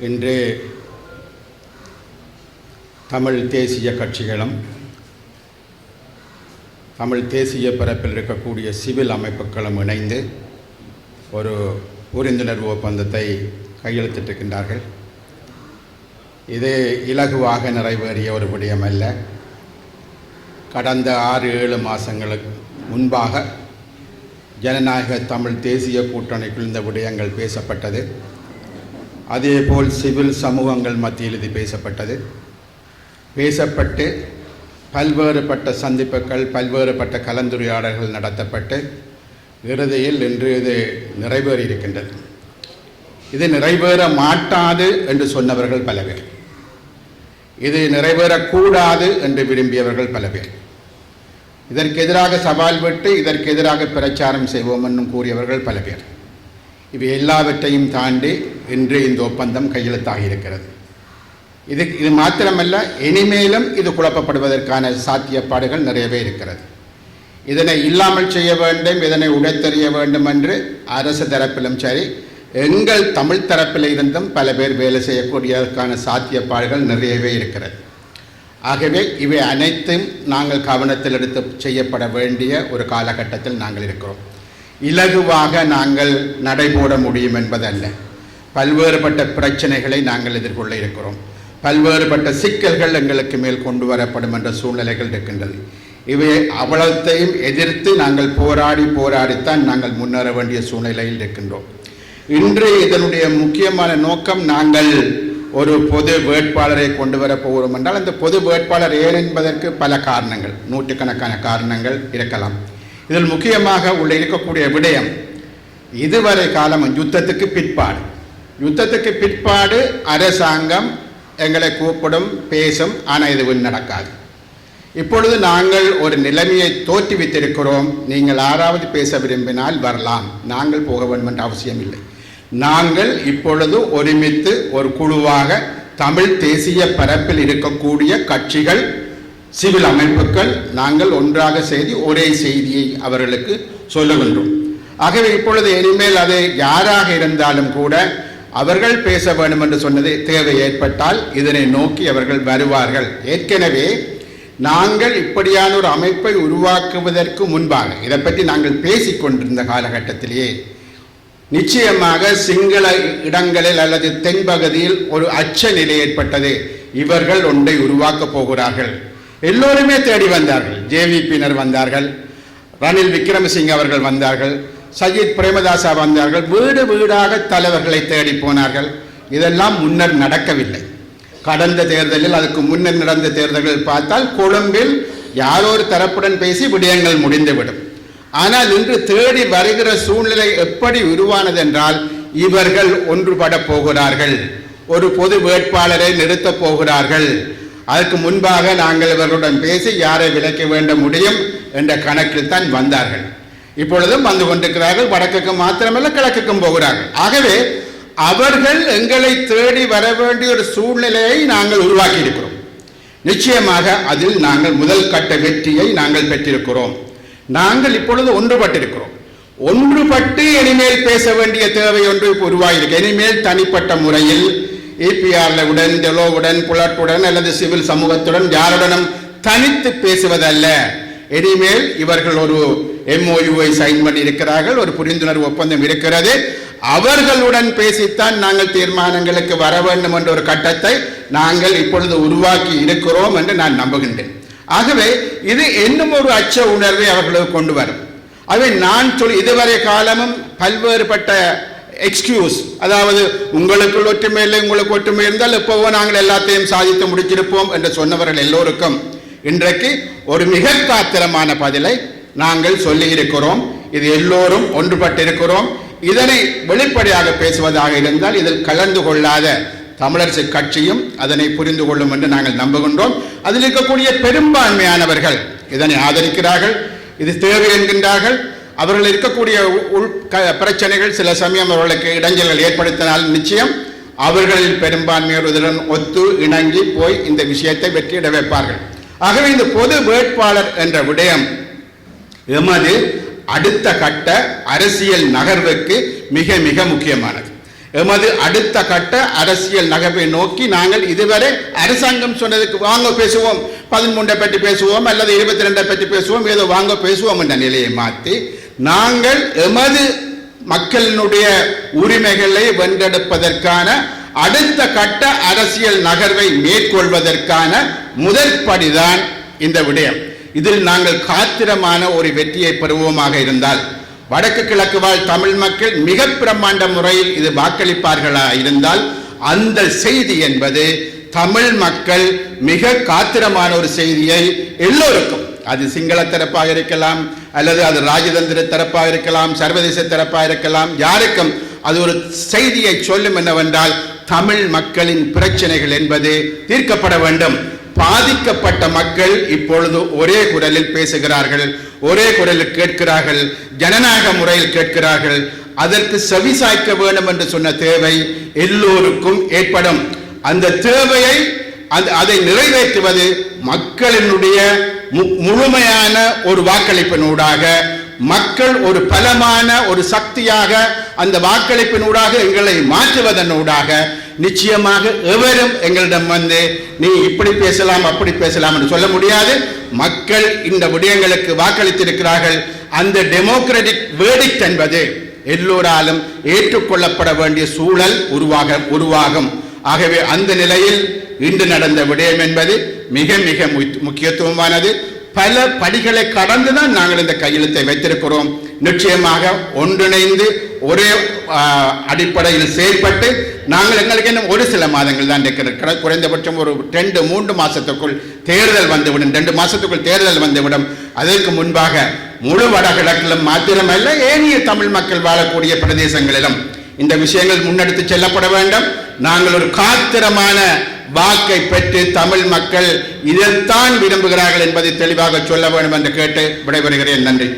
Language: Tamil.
இன்று தமிழ் தேசிய கட்சிகளும் தமிழ் தேசிய பரப்பில் இருக்கக்கூடிய சிவில் அமைப்புகளும் இணைந்து ஒரு புரிந்துணர்வு ஒப்பந்தத்தை கையெழுத்திட்டிருக்கின்றார்கள். இது இலகுவாக நிறைவேறிய ஒரு விடயம் அல்ல. கடந்த ஆறு ஏழு மாதங்களுக்கு முன்பாக ஜனநாயக தமிழ் தேசிய கூட்டணிக்குள் இந்த விடயங்கள் பேசப்பட்டது. அதேபோல் சிவில் சமூகங்கள் மத்தியில் இது பேசப்பட்டது. பேசப்பட்டு பல்வேறுபட்ட சந்திப்புகள் பல்வேறுபட்ட கலந்துரையாடல்கள் நடத்தப்பட்டு இறுதியில் இன்று இது நிறைவேறியிருக்கின்றது. இது நிறைவேற மாட்டாது என்று சொன்னவர்கள் பல பேர். இது நிறைவேறக்கூடாது என்று விரும்பியவர்கள் பல பேர். இதற்கு எதிராக சவால் விட்டு இதற்கு எதிராக பிரச்சாரம் செய்வோம் என்னும் கூறியவர்கள் பல பேர். இவை எல்லாவற்றையும் தாண்டி இன்று இந்த ஒப்பந்தம் கையெழுத்தாகியிருக்கிறது. இது இது மாத்திரமல்ல இனிமேலும் இது குழப்பப்படுவதற்கான சாத்தியப்பாடுகள் நிறையவே இருக்கிறது. இதனை இல்லாமல் செய்ய வேண்டும் இதனை உடைத்தெறிய வேண்டும் என்று அரசு தரப்பிலும் சரி எங்கள் தமிழ் தரப்பில் இருந்தும் பல பேர் வேலை செய்யக்கூடியதற்கான சாத்தியப்பாடுகள் நிறையவே இருக்கிறது. ஆகவே இவை அனைத்தும் நாங்கள் கவனத்தில் எடுத்து செய்யப்பட வேண்டிய ஒரு காலகட்டத்தில் நாங்கள் இருக்கிறோம். இலகுவாக நாங்கள் நடைபோட முடியும் என்பதல்ல. பல்வேறுபட்ட பிரச்சனைகளை நாங்கள் எதிர்கொள்ள இருக்கிறோம். பல்வேறுபட்ட சிக்கல்கள் எங்களுக்கு மேல் கொண்டு வரப்படும் என்ற சூழ்நிலைகள் இருக்கின்றது. இவை அவ்வளத்தையும் எதிர்த்து நாங்கள் போராடி போராடித்தான் நாங்கள் முன்னேற வேண்டிய சூழ்நிலையில் இருக்கின்றோம். இன்று இதனுடைய முக்கியமான நோக்கம் நாங்கள் ஒரு பொது வேட்பாளரை கொண்டு வர போகிறோம் என்றால் அந்த பொது வேட்பாளர் ஏன் என்பதற்கு பல காரணங்கள் நூற்றுக்கணக்கான காரணங்கள் இருக்கலாம். இதில் முக்கியமாக உள்ள இருக்கக்கூடிய விடயம் இதுவரை காலம் யுத்தத்துக்கு பிற்பாடு. யுத்தத்துக்கு பிற்பாடு அரசாங்கம் எங்களை கூப்பிடும் பேசும் ஆனால் இதுவும் நடக்காது. இப்பொழுது நாங்கள் ஒரு நிலைமையை தோற்றுவித்திருக்கிறோம் நீங்கள் யாராவது பேச விரும்பினால் வரலாம். நாங்கள் போக வேண்டும் என்ற அவசியம் இல்லை. நாங்கள் இப்பொழுது ஒருமித்து ஒரு குழுவாக தமிழ் தேசிய பரப்பில் இருக்கக்கூடிய கட்சிகள் சிவில் அமைப்புகள் நாங்கள் ஒன்றாக செய்து ஒரே செய்தியை அவர்களுக்கு சொல்லுகின்றோம் ஆகவே இப்பொழுது இனிமேல் அது யாராக இருந்தாலும் கூட அவர்கள் பேச வேண்டும் என்று சொன்னது தேவை ஏற்பட்டால் இதனை நோக்கி அவர்கள் வருவார்கள். ஏற்கனவே நாங்கள் இப்படியான ஒரு அமைப்பை உருவாக்குவதற்கு முன்பாக இதை பற்றி நாங்கள் பேசிக்கொண்டிருந்த காலகட்டத்திலேயே நிச்சயமாக சிங்கள இடங்களில் அல்லது தென்பகுதியில் ஒரு அச்ச நிலை ஏற்பட்டது. இவர்கள் ஒன்றை உருவாக்கப் போகிறார்கள். எல்லோருமே தேடி வந்தார்கள். ஜேவிபியினர் வந்தார்கள். ரணில் விக்ரமசிங் அவர்கள் வந்தார்கள். சஜித் பிரேமதாசா வந்தார்கள். வீடு வீடாக தலைவர்களை தேடி போனார்கள். இதெல்லாம் முன்னர் நடக்கவில்லை. கடந்த தேர்தலில் அதுக்கு முன்னர் நடந்த தேர்தல்கள் பார்த்தால் கொழும்பில் யாரோ ஒரு தரப்புடன் பேசி விடயங்கள் முடிந்துவிடும். ஆனால் இன்று தேடி வருகிற சூழ்நிலை எப்படி உருவானது என்றால் இவர்கள் ஒன்றுபட போகிறார்கள். ஒரு பொது வேட்பாளரை நிறுத்தப் போகிறார்கள். அதற்கு முன்பாக நாங்கள் இவர்களுடன் பேசி யாரை விலக்க வேண்ட முடியும் என்ற கணக்கில் தான் வந்தார்கள். இப்பொழுதும் வந்து கொண்டிருக்கிறார்கள். வடக்குக்கும் மாத்திரமல்ல கிழக்குக்கும் போகிறார்கள். ஆகவே அவர்கள் எங்களை தேடி வர வேண்டிய ஒரு சூழ்நிலையை நாங்கள் உருவாக்கி இருக்கிறோம் நிச்சயமாக அதில் நாங்கள் முதல் கட்ட வெற்றியை நாங்கள் பெற்றிருக்கிறோம். நாங்கள் இப்பொழுது ஒன்றுபட்டிருக்கிறோம். ஒன்றுபட்டு இனிமேல் பேச வேண்டிய தேவை ஒன்று உருவாகியிருக்கு இனிமேல் தனிப்பட்ட முறையில் இபிஆர்ல உடன் டெலோவுடன் புலட்டுடன் அல்லது சிவில் சமூகத்துடன் யாருடனும் தனித்து பேசுவதல்ல. இனிமேல் இவர்கள் ஒரு எம்ஓயுவை சைன் பண்ணி இருக்கிறார்கள் ஒரு புரிந்துணர்வு ஒப்பந்தம் இருக்கிறது. அவர்களுடன் பேசித்தான் நாங்கள் தீர்மானங்களுக்கு வர வேண்டும் என்ற ஒரு கட்டத்தை நாங்கள் இப்பொழுது உருவாக்கி இருக்கிறோம் என்று நான் நம்புகின்றேன். ஆகவே இது இன்னும் ஒரு அச்ச உணர்வை அவர்களுக்கு கொண்டு வரும். அவை நான் சொல் இதுவரை காலமும் பல்வேறுபட்ட எக்ஸ்கியூஸ் அதாவது உங்களுக்குள் ஒற்றுமை இல்லை உங்களுக்கு ஒற்றுமை இருந்தால் எப்போவோ நாங்கள் எல்லாத்தையும் சாதித்து முடிச்சிருப்போம் என்று சொன்னவர்கள் எல்லோருக்கும். இன்றைக்கு ஒரு மிக காத்திரமான பதிலை நாங்கள் சொல்லி இருக்கிறோம் இது எல்லோரும் ஒன்றுபட்டிருக்கிறோம். இதனை வெளிப்படையாக பேசுவதாக இருந்தால் இதில் கலந்து கொள்ளாத தமிழரசு கட்சியும் அதனை புரிந்து கொள்ளும் என்று நாங்கள் நம்புகின்றோம். அதில் இருக்கக்கூடிய பெரும்பான்மையானவர்கள் இதனை ஆதரிக்கிறார்கள். இது தேவை என்கின்றார்கள். அவர்கள் இருக்கக்கூடிய உள் பிரச்சனைகள் சில சமயம் அவர்களுக்கு இடைஞ்சல்கள் ஏற்படுத்தினால் நிச்சயம் அவர்களில் பெரும்பான்மையோர் ஒத்து இணங்கி போய் இந்த விஷயத்தை வெற்றியிட வைப்பார்கள். ஆகவே இந்த பொது வேட்பாளர் என்ற விடயம் எமது அடுத்த கட்ட அரசியல் நகர்வுக்கு மிக மிக முக்கியமானது. எமது அடுத்த கட்ட அரசியல் நகர்வை நோக்கி நாங்கள் இதுவரை அரசாங்கம் சொன்னதுக்கு வாங்க பேசுவோம். பதிமூன்றை பற்றி பேசுவோம் அல்லது இருபத்தி ரெண்டை பற்றி பேசுவோம். ஏதோ வாங்க பேசுவோம் என்ற நிலையை மாற்றி நாங்கள் எமது மக்களினுடைய உரிமைகளை வென்றெடுப்பதற்கான அடுத்த கட்ட அரசியல் நகர்வை மேற்கொள்வதற்கான முதற்படிதான் இந்த விடயம். இதில் நாங்கள் காத்திரமான ஒரு வெற்றியை பெறுவோமாக இருந்தால் வடக்கு கிழக்கு வாழ் தமிழ் மக்கள் மிக பிரம்மாண்ட முறையில் இது வாக்களிப்பார்களா இருந்தால் அந்த செய்தி என்பது தமிழ் மக்கள் மிக காத்திரமான ஒரு செய்தியை எல்லோருக்கும் அது சிங்கள தரப்பாக இருக்கலாம் அல்லது அது ராஜதந்திர தரப்பாக இருக்கலாம் சர்வதேச தரப்பாக இருக்கலாம் யாருக்கும் அது ஒரு செய்தியை சொல்லும் என்னவென்றால் தமிழ் மக்களின் பிரச்சனைகள் என்பது தீர்க்கப்பட வேண்டும். பாதிக்கப்பட்ட மக்கள் இப்பொழுது ஒரே குரலில் பேசுகிறார்கள் ஒரே குரலில் கேட்கிறார்கள் ஜனநாயக முறையில் கேட்கிறார்கள். அதற்கு செவிசாய்க்க வேண்டும் என்று சொன்ன தேவை எல்லோருக்கும் ஏற்படும். அந்த தேவையை அதை நிறைவேற்றுவது மக்களினுடைய முழுமையான ஒரு வாக்களிப்பினூடாக மக்கள் ஒரு பலமான ஒரு சக்தியாக அந்த வாக்களிப்பினூடாக எங்களை மாற்றுவதனூடாக நிச்சயமாக எவரும் எங்களிடம் வந்து நீ இப்படி பேசலாம் அப்படி பேசலாம் என்று சொல்ல முடியாது. மக்கள் இந்த விடயங்களுக்கு வாக்களித்திருக்கிறார்கள். அந்த டெமோக்ராட்டிக் வேடிக் என்பது எல்லோராலும் ஏற்றுக்கொள்ளப்பட வேண்டிய சூழல் உருவாக உருவாகும். ஆகவே அந்த நிலையில் இன்று நடந்த விடயம் என்பது மிக மிக முக்கியத்துவமானது. பல படிகளை கடந்து தான் நாங்கள் இந்த கையெழுத்தை வைத்திருக்கிறோம். நிச்சயமாக ஒன்றிணைந்து ஒரே அடிப்படையில் செயல்பட்டு நாங்கள் எங்களுக்கு இன்னும் ஒரு சில மாதங்கள் தான் இருக்கிற குறைந்தபட்சம் ஒரு ரெண்டு மூன்று மாதத்துக்குள் தேர்தல் வந்துவிடும். ரெண்டு மாதத்துக்குள் தேர்தல் வந்துவிடும். அதற்கு முன்பாக முழு வடகிழக்கிலும் மாத்திரமல்ல ஏனைய தமிழ் மக்கள் வாழக்கூடிய பிரதேசங்களிலும் இந்த விஷயங்கள் முன்னெடுத்து செல்லப்பட வேண்டும். நாங்கள் ஒரு காத்திரமான வாக்கை பெற்று தமிழ் மக்கள் இதைத்தான் விரும்புகிறார்கள் என்பதை தெளிவாக சொல்ல வேண்டும் என்று கேட்டு விடைபெறுகிறேன். நன்றி.